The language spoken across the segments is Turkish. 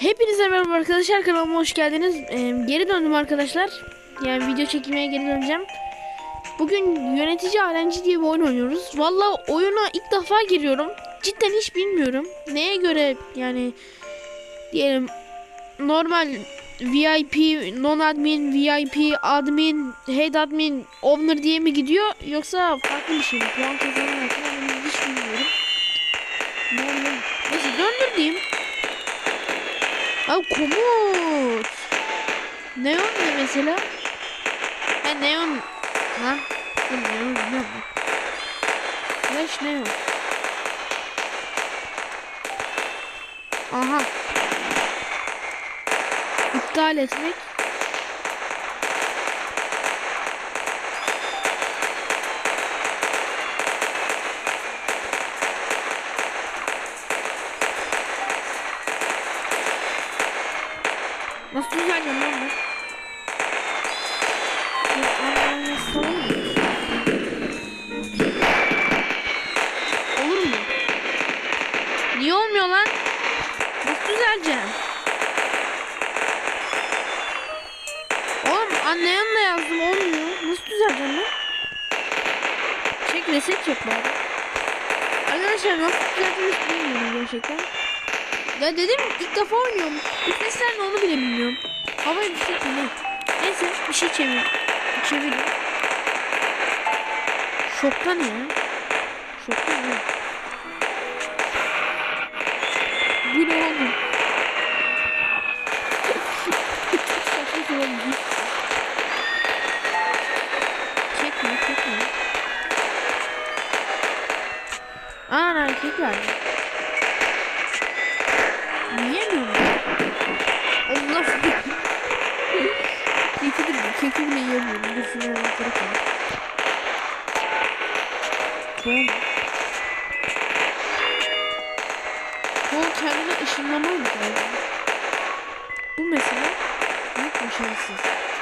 Hepinize merhaba arkadaşlar kanalıma hoş geldiniz. Ee, geri döndüm arkadaşlar. Yani video çekmeye geri döneceğim. Bugün yönetici alenci diye bir oyun oynuyoruz. Valla oyuna ilk defa giriyorum. Cidden hiç bilmiyorum. Neye göre yani diyelim normal VIP, non admin, VIP, admin, head admin, owner diye mi gidiyor yoksa farklı bir şey mi? Puan kazanmak hiç bilmiyorum. Neyse döndür diyeyim. Abi komut. Neon ne mesela? Ha neon. Lan. Neon ne bu? Flash neon. Aha. İptal etmek. Reset çek bari. Arkadaşlar nasıl düzelteceğimi hiç bilmiyorum gerçekten. Ya dedim ilk defa oynuyorum. İkisinden ne onu bile bilmiyorum. Havaya bir şey ne? Neyse bir şey çevir. Çevireyim. Şokta ne ya? Şokta ne? Bu ne oğlum? Aa erkek verdi. Yiyemiyorum. Oğlum nasıl? Keki bile şunu hemen kırık Tamam. Kol kendine ışınlama mı? Bu mesela büyük başarısız. Kendime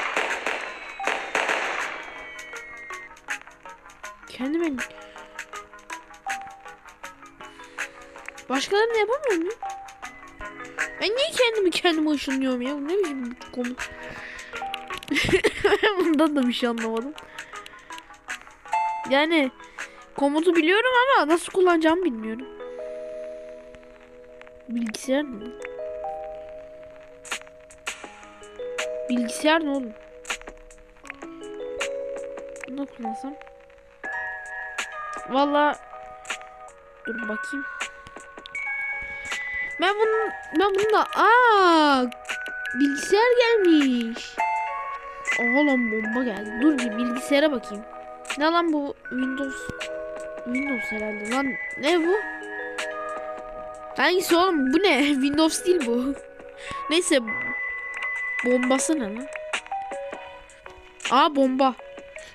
Başkalarını yapamıyor muyum? Ben niye kendimi kendime ışınlıyorum ya? Bu ne biçim? Ben Bundan da bir şey anlamadım. Yani komutu biliyorum ama nasıl kullanacağımı bilmiyorum. Bilgisayar mı? Bilgisayar ne oğlum? Bunu kullansam. Valla dur bakayım. Ben bunu ben bunu da aa bilgisayar gelmiş. Lan bomba geldi. Dur bir bilgisayara bakayım. Ne lan bu Windows Windows herhalde lan ne bu? Hangisi oğlum bu ne? Windows değil bu. Neyse bombası ne lan? Aa bomba.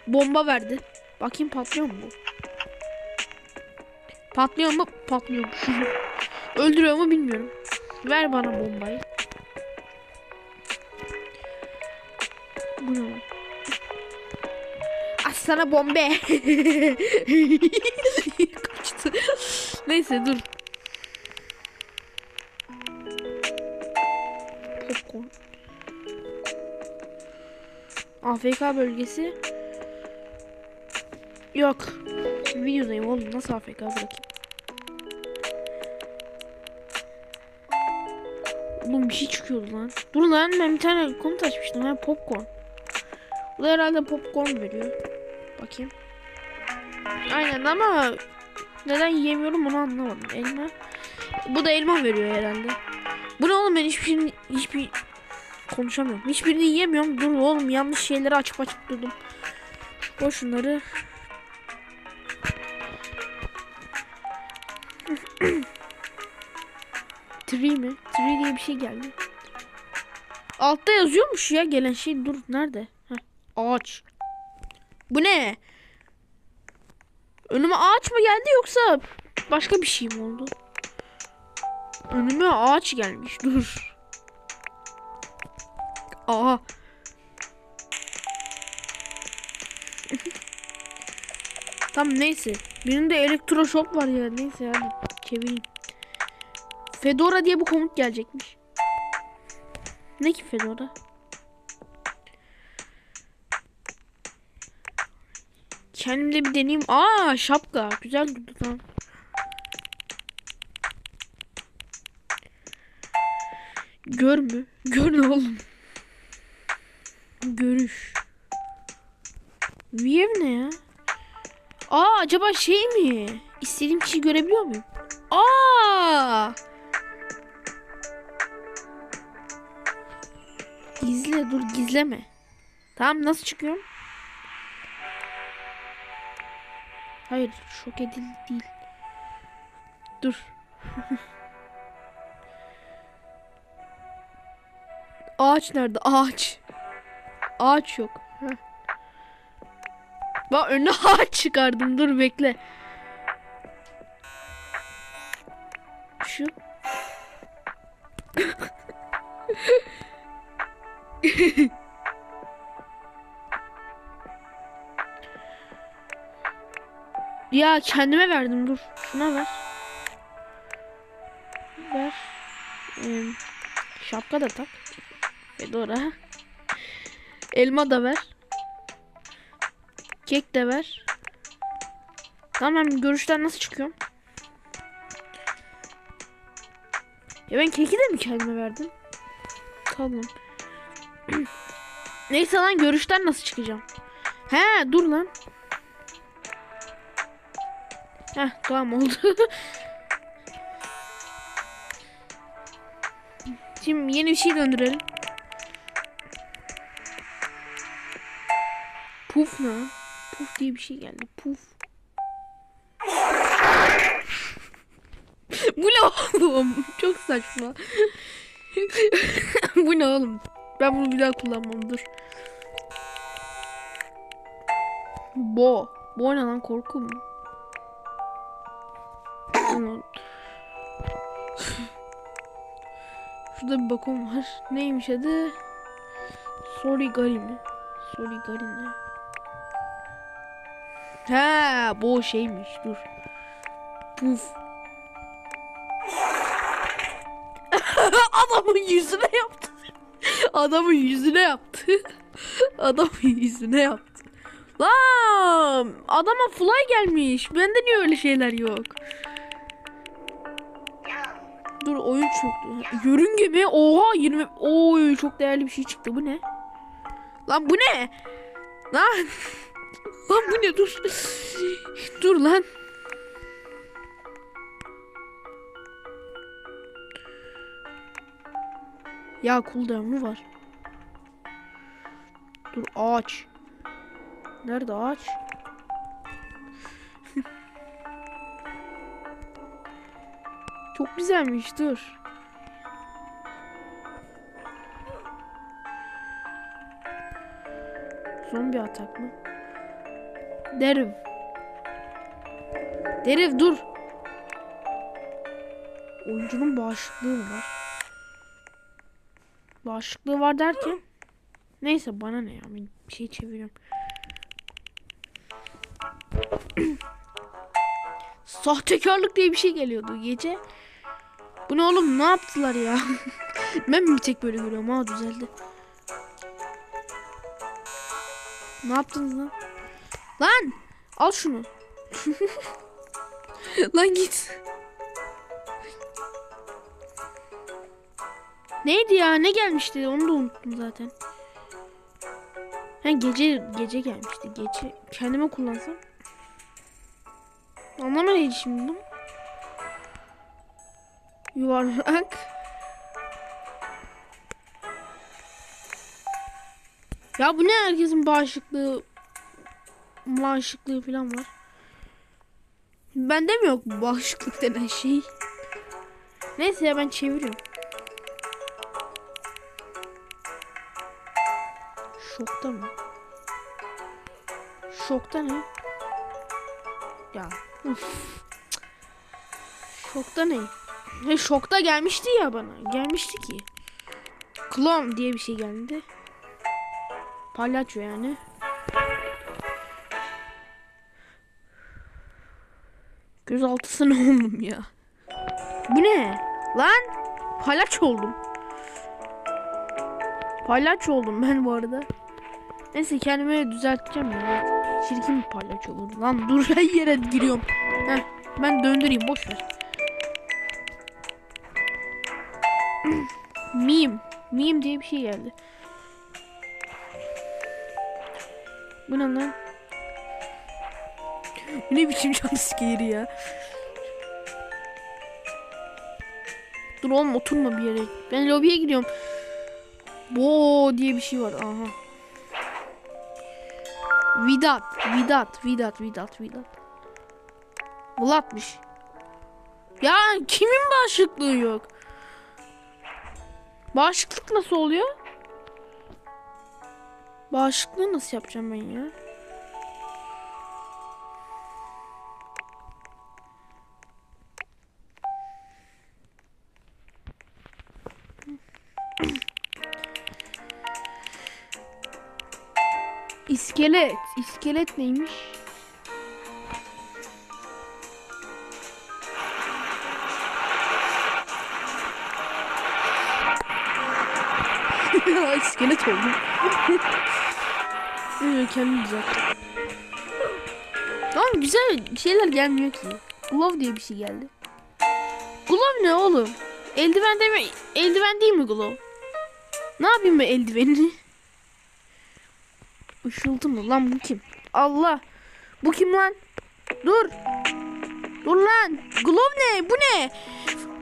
Bomba verdi. Bakayım patlıyor mu bu? Patlıyor mu? Patlıyor. Öldürüyor mu bilmiyorum. Ver bana bombayı. Bu ne sana bombe. Kaçtı. Neyse dur. Popcorn. AFK bölgesi. Yok. Videodayım oğlum. Nasıl AFK bırakayım? Oğlum bir şey çıkıyordu lan. Dur lan ben bir tane komut açmıştım. Ha popcorn. Bu da herhalde popcorn veriyor. Bakayım. Aynen ama neden yiyemiyorum onu anlamadım. Elma. Bu da elma veriyor herhalde. Bu ne oğlum ben hiçbir şeyini, hiçbir konuşamıyorum. Hiçbirini yiyemiyorum. Dur oğlum yanlış şeyleri açıp açıp durdum. Koy şunları. Tree mi? Tree diye bir şey geldi. Altta yazıyormuş ya gelen şey. Dur nerede? Heh, ağaç. Bu ne? Önüme ağaç mı geldi yoksa başka bir şey mi oldu? Önüme ağaç gelmiş. Dur. Aha. Tam neyse. Birinde elektroşok var ya. Neyse hadi çevireyim. Fedora diye bu komut gelecekmiş. Ne ki Fedora? Kendim de bir deneyeyim. Aa şapka. Güzel durdu tamam. Gör mü? Gör ne oğlum? Görüş. View ne ya? Aa acaba şey mi? İstediğim kişiyi görebiliyor muyum? Aa! Gizle dur gizleme. Tamam nasıl çıkıyorum? Hayır şok edildi değil. Dur. Ağaç nerede? Ağaç. Ağaç yok. Heh. Bak önüne ağaç çıkardım. Dur bekle. Şu. ya kendime verdim dur. Şuna ver. Ver. Ee, şapka da tak. Fedora. Elma da ver. Kek de ver. Tamam ben görüşten nasıl çıkıyorum? Ya ben keki de mi kendime verdim? Tamam. Neyse lan görüşten nasıl çıkacağım? He dur lan. Heh tamam oldu. Şimdi yeni bir şey döndürelim. Puf ne? Puf diye bir şey geldi. Puf. Bu ne oğlum? Çok saçma. Bu ne oğlum? Ben bunu bir daha kullanmam dur. Bo. Bo ne lan korku mu? Şurada bir bakom var. Neymiş adı? Sorry Gary mi? Sorry Gary ne? Ha, bu şeymiş. Dur. Puf. Adamın yüzüne yaptı. Adamın yüzüne yaptı. Adamın yüzüne yaptı. Lan adama fly gelmiş. Bende niye öyle şeyler yok? Dur oyun çöktü. Yörünge mi? Oha 20. Oy çok değerli bir şey çıktı. Bu ne? Lan bu ne? Lan. Lan bu ne? Dur. Dur lan. Ya cooldown'u var. Dur ağaç. Nerede ağaç? Çok güzelmiş dur. Zombi atak mı? Deriv. Deriv dur. Oyuncunun bağışıklığı mı var? Bağışıklığı var derken neyse bana ne ya bir şey çeviriyorum. Sahtekarlık diye bir şey geliyordu gece. Bu ne oğlum ne yaptılar ya? ben mi bir tek böyle görüyorum ha düzeldi. Ne yaptınız lan? Lan al şunu. lan git. Neydi ya? Ne gelmişti? Onu da unuttum zaten. Ha gece gece gelmişti. Gece kendime kullansam. Anlamadım şimdi. Yuvarlak. Ya bu ne herkesin bağışıklığı bağışıklığı falan var. Bende mi yok bağışıklık denen şey? Neyse ya ben çeviriyorum. Şokta mı? Şokta ne? Ya. Uf. Şokta ne? He şokta gelmişti ya bana. Gelmişti ki. Klon diye bir şey geldi. Palyaço yani. Gözaltısına oldum ya. Bu ne? Lan palyaço oldum. Palyaço oldum ben bu arada. Neyse kendimi düzelteceğim ya. Çirkin bir palyaço oldum. Lan dur her yere giriyorum. Heh, ben döndüreyim boş ver. Meme. Meme diye bir şey geldi. Bu ne lan? Bu ne biçim jumpscare ya? Dur oğlum oturma bir yere. Ben lobiye gidiyorum. Bo diye bir şey var. Aha. Vidat, Vidat, Vidat, Vidat, Vidat. Vlad'mış. Ya kimin bağışıklığı yok? Bağışıklık nasıl oluyor? Bağışıklığı nasıl yapacağım ben ya? İskelet. İskelet neymiş? İskelet evet, kendim güzel. Tamam güzel şeyler gelmiyor ki. Glove diye bir şey geldi. Glove ne oğlum? Eldiven deme eldiven değil mi glove? Ne yapayım ben eldiveni? Işıltı mı? Lan bu kim? Allah. Bu kim lan? Dur. Dur lan. Glove ne? Bu ne?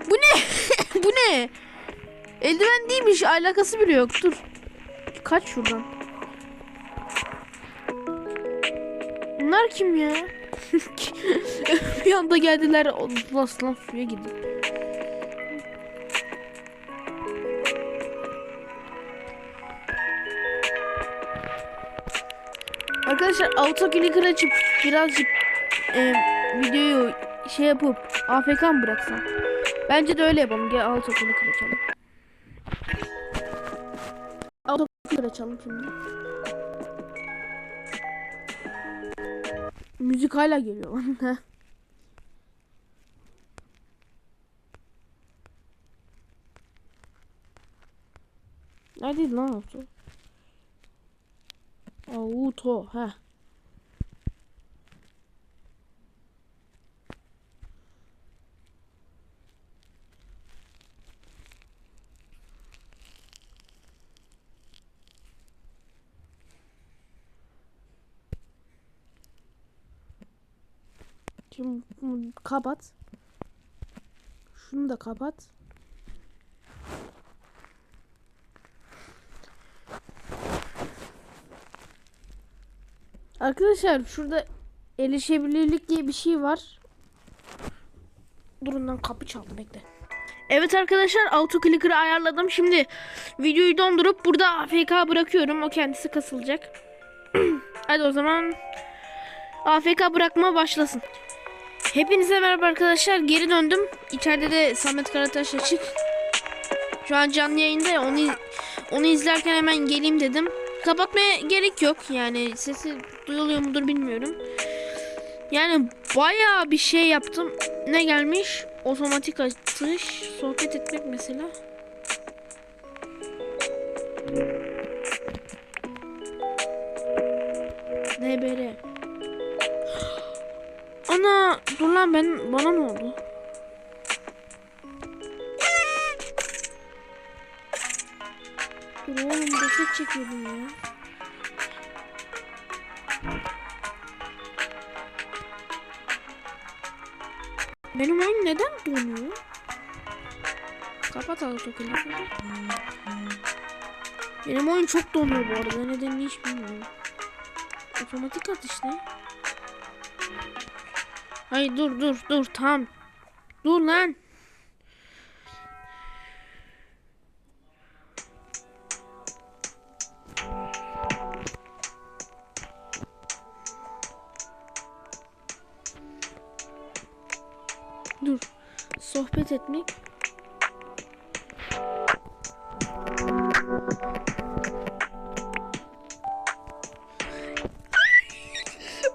Bu ne? bu ne? Eldiven değilmiş. Alakası bile yok. Dur. Kaç şuradan. Bunlar kim ya? bir anda geldiler. Allah lan suya gidin. Arkadaşlar auto clicker açıp birazcık e, videoyu şey yapıp AFK mı bıraksam? Bence de öyle yapalım. Gel auto clicker açalım. Auto clicker açalım şimdi. Müzik hala geliyor lan. Neredeydi lan auto? Auto, ha. Şimdi kapat. Şunu da kapat. Arkadaşlar şurada erişebilirlik diye bir şey var. Durun lan kapı çaldı bekle. Evet arkadaşlar auto clicker'ı ayarladım. Şimdi videoyu dondurup burada AFK bırakıyorum. O kendisi kasılacak. Hadi o zaman AFK bırakma başlasın. Hepinize merhaba arkadaşlar. Geri döndüm. İçeride de Samet Karataş açık. Şu an canlı yayında. Onu onu izlerken hemen geleyim dedim. Kapatmaya gerek yok. Yani sesi duyuluyor mudur bilmiyorum. Yani bayağı bir şey yaptım. Ne gelmiş? Otomatik atış, sohbet etmek mesela. NBR. Ana dur lan ben bana ne oldu? Dur oğlum reset çekiyordum ya. Benim oyun neden donuyor? Kapat autoclick'i. Benim oyun çok donuyor bu arada. Nedenini hiç bilmiyorum. Otomatik atış ne? Hayır dur dur dur tam. Dur lan.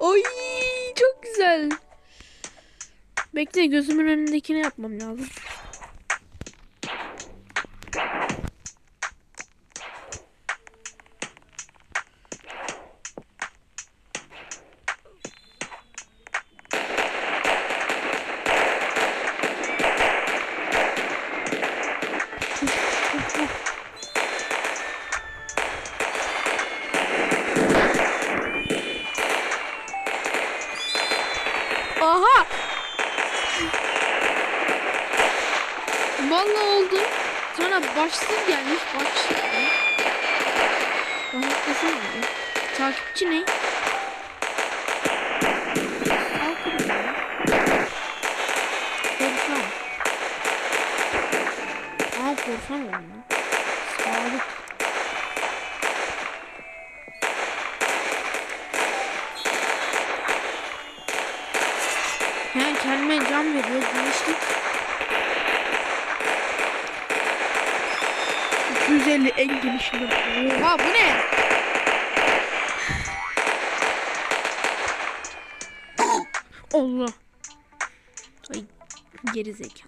Oy çok güzel. Bekle gözümün önündekini yapmam lazım. Aha! Vallahi oldu. Sonra başlık gelmiş. Başlık ne? Başlık nasıl oluyor? Takipçi ne? Korsan. Aa korsan oldu. Sağlık. He kendime can veriyor demiştik. 250 en genişinde. Oha bu ne? Allah. Ay geri zeka.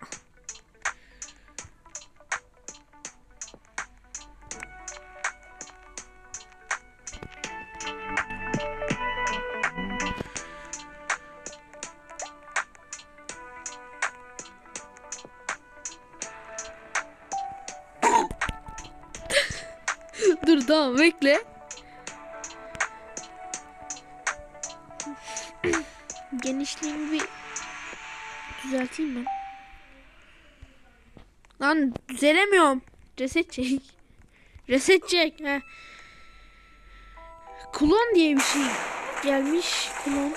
Dur tamam bekle. Genişliğimi bir düzelteyim ben. Lan düzelemiyorum. Reset çek. Reset çek. Klon diye bir şey gelmiş. Klon.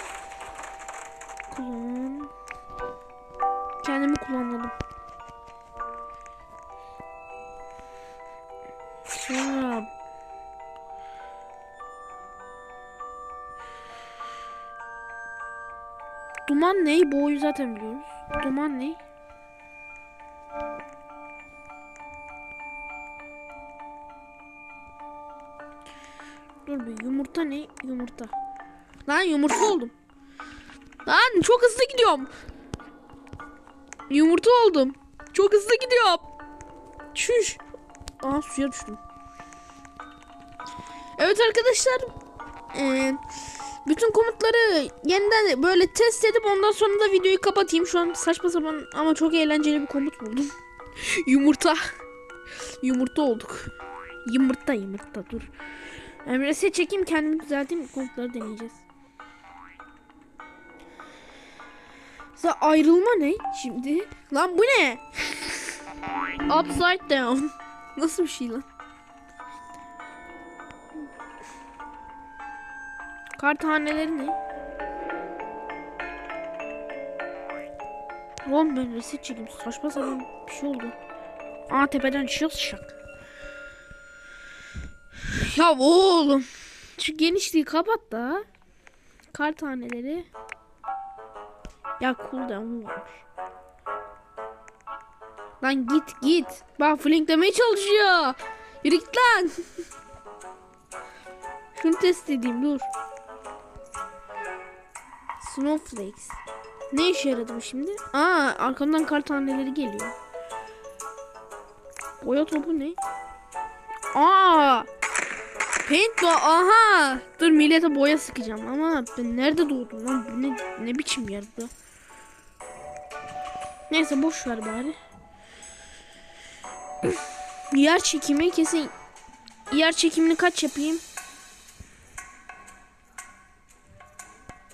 Duman ne? Bu oyu zaten biliyoruz. Duman ne? Dur bir yumurta ne? Yumurta. Lan yumurta oldum. Lan çok hızlı gidiyorum. Yumurta oldum. Çok hızlı gidiyorum. Çüş. Aa suya düştüm. Evet arkadaşlar. Eee bütün komutları yeniden böyle test edip ondan sonra da videoyu kapatayım. Şu an saçma sapan ama çok eğlenceli bir komut buldum. yumurta. Yumurta olduk. Yumurta yumurta dur. Reset çekeyim kendimi düzelteyim komutları deneyeceğiz. Mesela ayrılma ne şimdi? Lan bu ne? Upside down. Nasıl bir şey lan? Kar taneleri ne? Oğlum ben reset çekeyim. Saçma sapan bir şey oldu. Aa tepeden düşüyor şak. Ya oğlum. Şu genişliği kapat da. Kar taneleri. Ya cooldown varmış. Lan git git. Bak flank demeye çalışıyor. Yürü git lan. Şunu test edeyim dur. Snowflakes. Ne işe yaradı bu şimdi? Aa arkamdan kar taneleri geliyor. Boya topu ne? Aa! Paint do aha! Dur millete boya sıkacağım ama ben nerede doğdum lan? Bu ne, ne biçim yer bu? Neyse boş ver bari. Yer çekimi kesin yer çekimini kaç yapayım?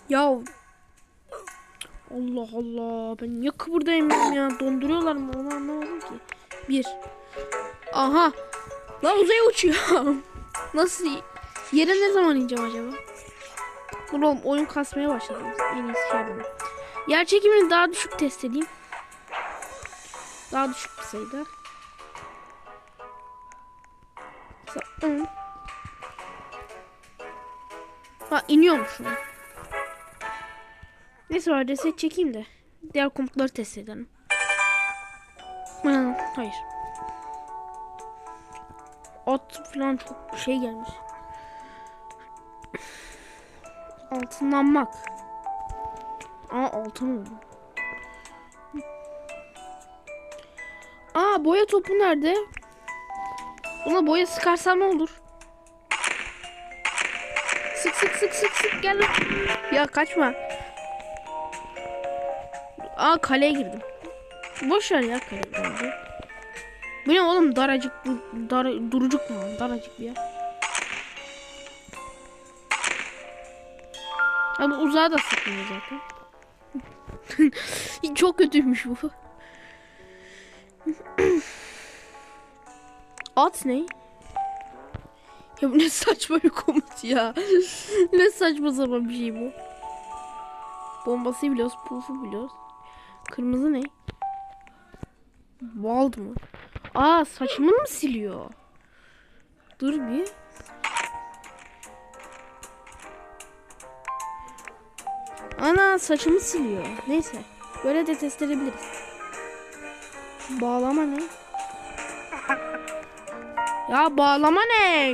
Ya Allah Allah ben niye kıpırdayamıyorum ya donduruyorlar mı onu anlamadım ki. Bir. Aha. Lan uzaya uçuyor. Nasıl? Yere ne zaman ineceğim acaba? Dur oğlum oyun kasmaya başladı. En iyisi şey. Yer çekimini daha düşük test edeyim. Daha düşük bir sayıda. Ha iniyormuş şu an. Neyse var reset çekeyim de. Diğer komutları test edelim. Ha, hayır. At falan çok şey gelmiş. Altınlanmak. Aa altın oldu. Aa boya topu nerede? Ona boya sıkarsam ne olur? Sık sık sık sık sık gel. Ya kaçma. Aa kaleye girdim. Boş ver ya kaleyi bence. Bu ne oğlum daracık dar, durucuk mu? Daracık bir yer. Abi uzağa da sıkmıyor zaten. Çok kötüymüş bu. At ne? Ya bu ne saçma bir komut ya. ne saçma sapan bir şey bu. Bombası biliyoruz, pufu biliyoruz. Kırmızı ne? Bald mı? Aa saçımı mı siliyor? Dur bir. Ana saçımı siliyor. Neyse. Böyle de test edebiliriz. Bağlama ne? Ya bağlama ne?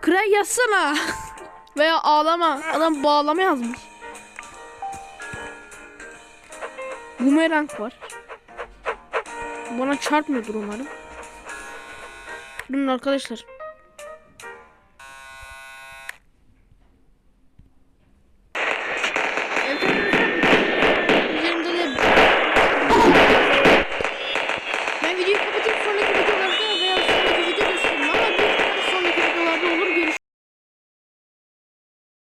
Kray yazsana. Veya ağlama. Adam bağlama yazmış. Bumerang var. Bana çarpmıyordur umarım. Durun arkadaşlar.